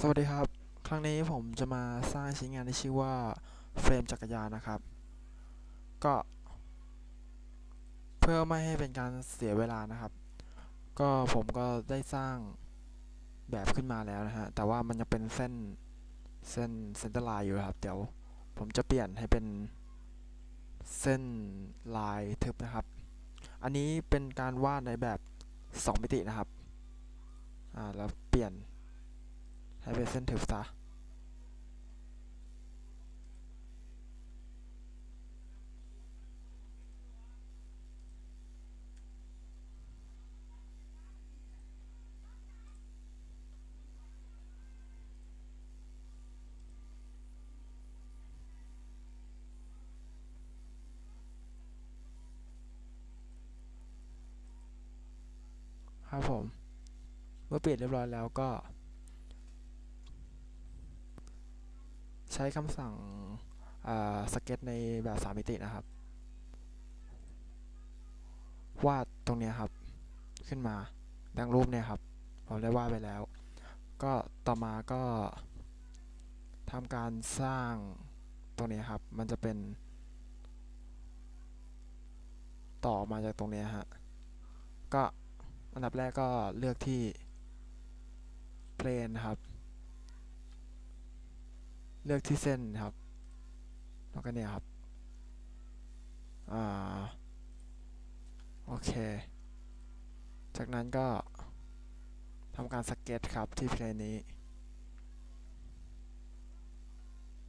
สวัสดีครับ ครั้งนี้ผมจะมาสร้างชิ้นงานที่ชื่อว่าเฟรมจักรยานนะครับ ก็ เพื่อไม่ให้เป็นการเสียเวลานะครับ ก็ผมก็ได้สร้างแบบขึ้นมาแล้วนะฮะ แต่ว่ามันยังเป็นเส้นเส้นเส้นตอร์ไลน์อยู่ครับ เดี๋ยวผมจะเปลี่ยนให้เป็นเส้นลายทึบนะครับ อันนี้เป็นการวาดในแบบ 2 มิตินะครับ อ่า แล้วเปลี่ยน ให้เป็นเส้นทึบซะครับผม เมื่อเปลี่ยนเรียบร้อยแล้วก็ ใช้คำสั่งสเก็ตในแบบสามมิตินะครับ วาดตรงนี้ครับ ขึ้นมาดังรูปเนี่ยครับผมได้วาดไปแล้ว ก็ต่อมาก็ทำการสร้างตรงนี้ครับ มันจะเป็น ต่อมาจากตรงนี้ฮะ ก็อันดับแรกก็เลือกที่ plane นครับ เลือกที่เส้นครับ แล้วก็เนี่ยครับ อ่า โอเค จากนั้นก็ทำการสเก็ตครับที่เพลนนี้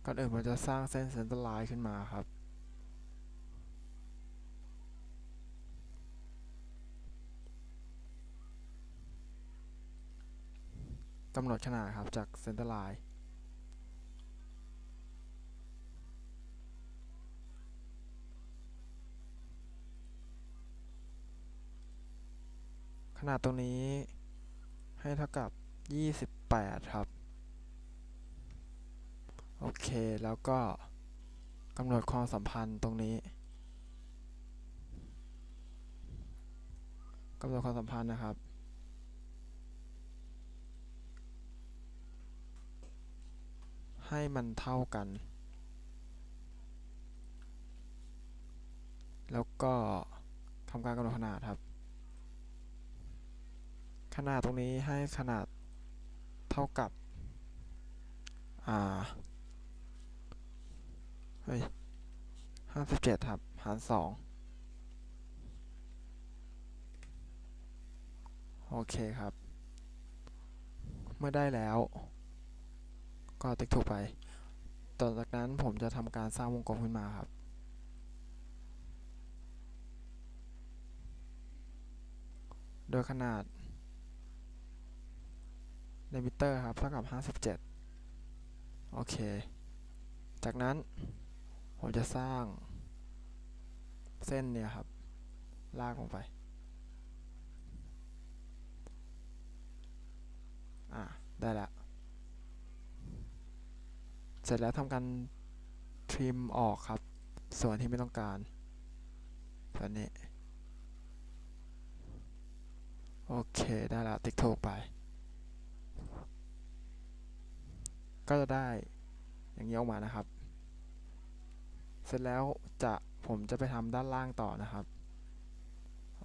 ก่อนอื่นผมจะสร้างเส้นเซนเตอร์ไลน์ขึ้นมาครับกำหนดขนาดครับจากเซนเตอร์ไลน์ นาดตรงนี้ให้เท่ากับ 28 ครับ โอเคแล้วก็กำหนดความสัมพันธ์ตรงนี้กำหนดความสัมพันธ์นะครับ ให้มันเท่ากัน แล้วก็ทำการกำหนดขนาดครับ ขนาดตรงนี้ให้ขนาดเท่ากับ อ่า เฮ้ยห้าสิบเจ็ดครับ หารสองโอเคครับ เมื่อได้แล้ว ก็ติ๊กถูกไป ต่อจากนั้นผมจะทำการสร้างวงกลมขึ้นมาครับ โดยขนาด ในมิเตอร์ครับเท่ากับ 57 โอเค จากนั้น ผมจะสร้างเส้นเนี่ยครับ ลากลงไป อ่าได้แล้วเสร็จแล้วทำการทริมออกครับ ส่วนที่ไม่ต้องการแบบนี้ โอเค ได้แล้วติ๊กถูกไป ก็จะได้อย่างนี้ออกมานะครับ เสร็จแล้วจะผมจะไปทำด้านล่างต่อนะครับ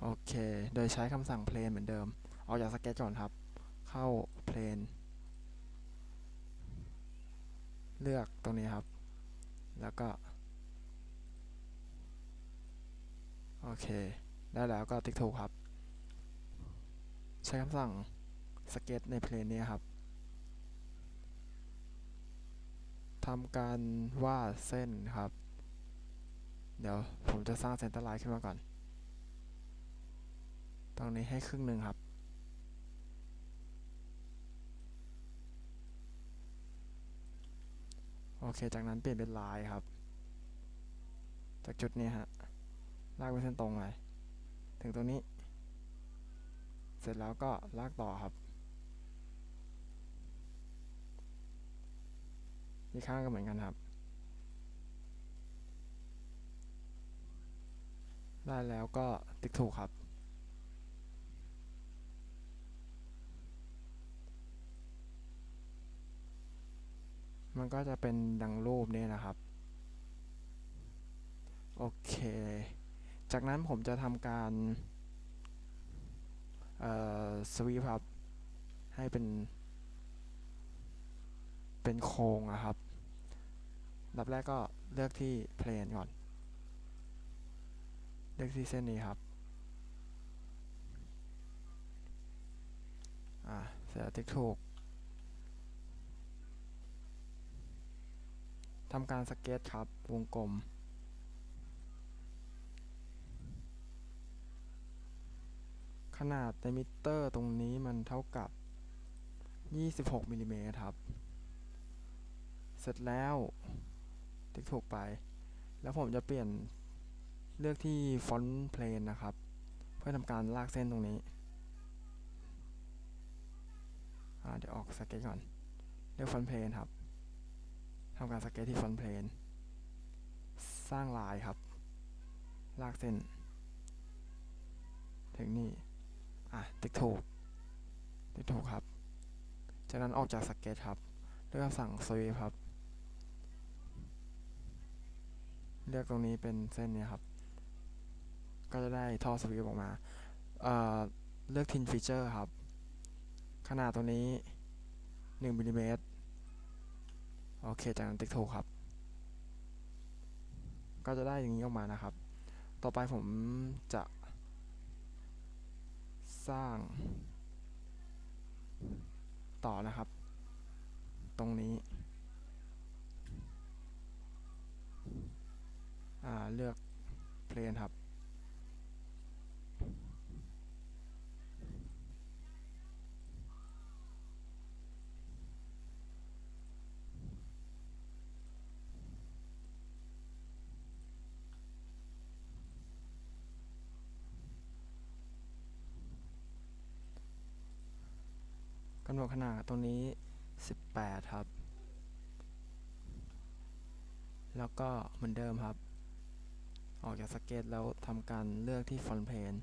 โอเค โดยใช้คำสั่ง plane เหมือนเดิม ออกจากสเก็ตก่อนครับ เข้า plane เลือกตรงนี้ครับ แล้วก็ โอเค ได้แล้วก็ติ๊กถูกครับ ใช้คำสั่งสเก็ตในเพลนนี้ครับ ทำการวาดเส้นครับ เดี๋ยวผมจะสร้างเซนเตอร์ไลน์ขึ้นมาก่อน ตรงนี้ให้ครึ่งหนึ่งครับ โอเค จากนั้นเปลี่ยนเป็นลายครับ จากจุดนี้ฮะ ลากไปเส้นตรงเลยถึงตรงนี้ เสร็จแล้วก็ลากต่อครับ อีกข้างก็เหมือนกันครับ ได้แล้วก็ติ๊กถูกครับ มันก็จะเป็นดังรูปนี้นะครับ โอเค จากนั้นผมจะทำการสวีปครับ ให้เป็น เป็นโครงอะครับ ดับแรกก็เลือกที่เพลนก่อน เลือกที่เส้นนี้ครับ อ่าเสร็จแล้วติ๊กถูกทำการสเก็ตครับ วงกลม ขนาดในมิเตอร์ตรงนี้มันเท่ากับ 26มิลลิเมตรครับ เสร็จแล้ว ติ๊กถูกไป แล้วผมจะเปลี่ยนเลือกที่ฟอนต์เพลนนะครับ เพื่อทำการลากเส้นตรงนี้เดี๋ยวออกสเก็ตก่อนเลือกฟอนต์เพลนครับทำการสเก็ตที่ฟอนต์เพลนสร้างลายครับ ลากเส้น ถึงนี่อะติ๊กถูกติ๊กถูกครับ จากนั้นออกจากสเก็ตครับเลือกคำสั่ง sweep ครับ เลือกตรงนี้เป็นเส้นนี้ครับ ก็จะได้ท่อสวีปออกมาเเลือก tin feature ครับ ขนาดตัวนี้1มิลลิเมตรโอเค จากนั้นติ๊กถูกครับ ก็จะได้อย่างนี้ออกมานะครับ ต่อไปผมจะ สร้าง ต่อนะครับ ตรงนี้ เลือกเพลนครับ กำหนดขนาดตรงนี้ 18 ครับ แล้วก็เหมือนเดิมครับ ออกจากสเก็ตแล้วทำการเลือกที่ฟอนเพน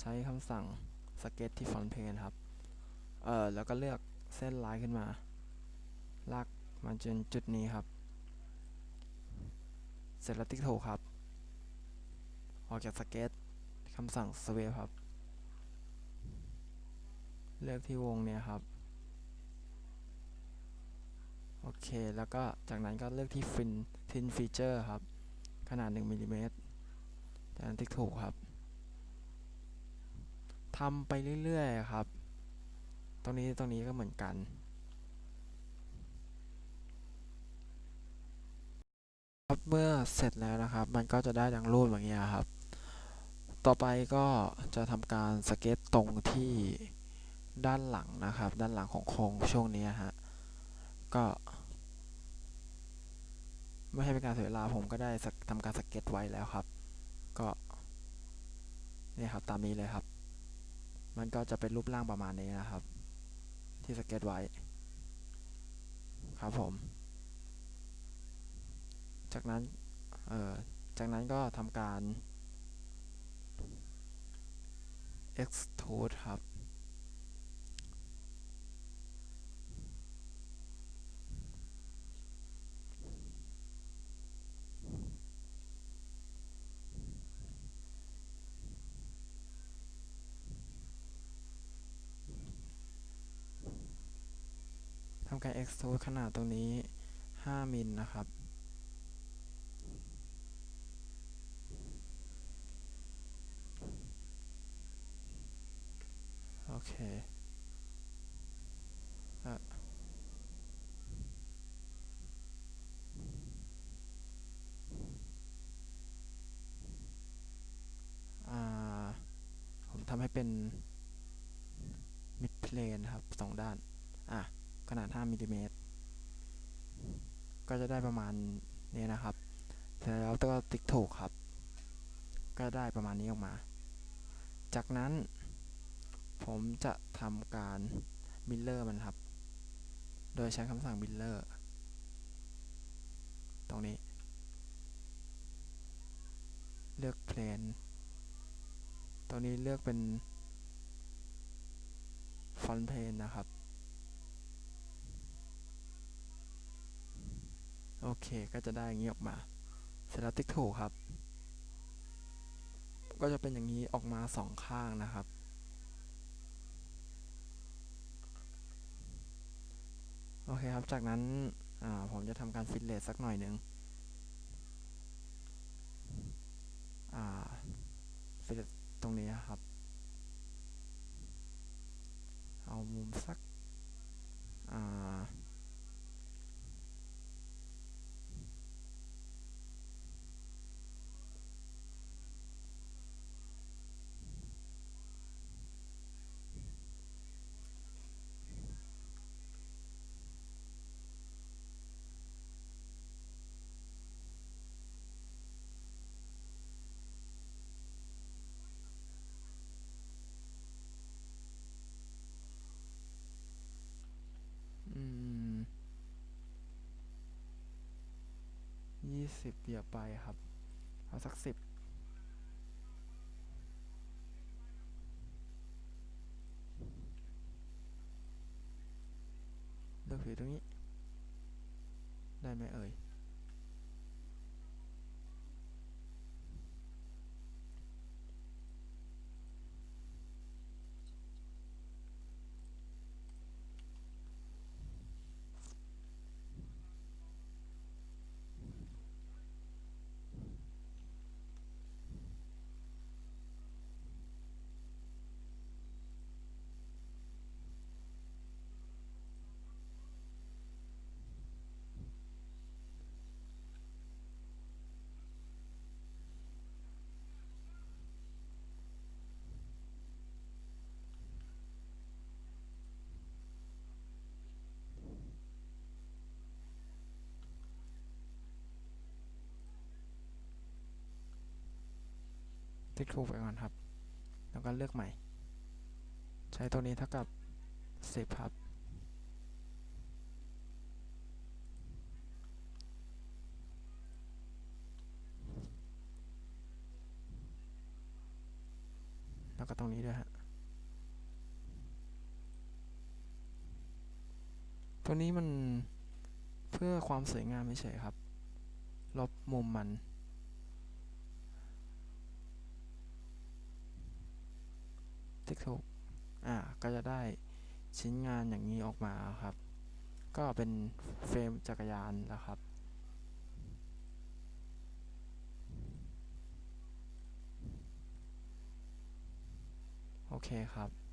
ใช้คำสั่งสเก็ตที่ฟอนเพนครับ เอ่อ แล้วก็เลือกเส้นลายขึ้นมา ลากมาจนจุดนี้ครับ เสร็จแล้วติ๊กถูกครับ ออกจากสเก็ตคำสั่ง sweep ครับ เลือกที่วงเนี่ยครับ โอเค แล้วก็จากนั้นก็เลือกที่ฟินทินฟีเจอร์ครับ ขนาด1มิลลิเมตรจากนั้นติ๊กถูกครับทำไปเรื่อยๆครับ ตรงนี้ตรงนี้ก็เหมือนกันครับเมื่อเสร็จแล้วนะครับ มันก็จะได้ดังรูปอย่างเงี้ยครับ ต่อไปก็จะทำการสเก็ตตรงที่ด้านหลังนะครับ ด้านหลังของโครงช่วงนี้ฮะก็ ไม่ให้เป็นการเสียเวลาผมก็ได้ทำการสเก็ตไว้แล้วครับ ก็นี่ครับตามนี้เลยครับ มันก็จะเป็นรูปร่างประมาณนี้นะครับ ที่สเก็ตไว้ ครับผม จากนั้นเอ่อจากนั้นก็ทำการ extrude ครับำการ extrude ขนาดตรงนี้ 5 มิลนะครับ โอเคอ่าผมทำให้เป็น mid plane ครับสองด้าน อะ ขนาด 5มิลลิเมตร ก็จะได้ประมาณนี้นะครับ เสร็จแล้วก็ติ๊กถูกครับ ก็ได้ประมาณนี้ออกมา จากนั้น ผมจะทำการมิลเลอร์มันครับ โดยใช้คำสั่งมิลเลอร์ตรงนี้ เลือกเพลนตรงนี้เลือกเป็นฟอนเพลนนะครับ โอเค ก็จะได้อย่างนี้ออกมา เสร็จแล้วติ๊กถูกครับ ก็จะเป็นอย่างนี้ออกมาสองข้างนะครับ โอเคครับ จากนั้นผมจะทำการฟิตเลสสักหน่อยหนึ่งอ่าฟิตตรงนี้ครับ เอามุมสัก อ่าอืมยี่ สิบเยวไปครับ เอาสักสิบเลือกสีตรงนี้ ได้ไหมเอ่ย ติ๊กถูกไปก่อนครับ แล้วก็เลือกใหม่ ใช้ตัวนี้เท่ากับสิบครับ แล้วก็ตรงนี้ด้วยฮะตัวนี้มันเพื่อความสวยงามไม่ใช่ครับ ลบมุมมัน ติ๊กถูกอ่าก็จะได้ชิ้นงานอย่างนี้ออกมาครับ ก็เป็นเฟรมจักรยานนะครับโอเคครับ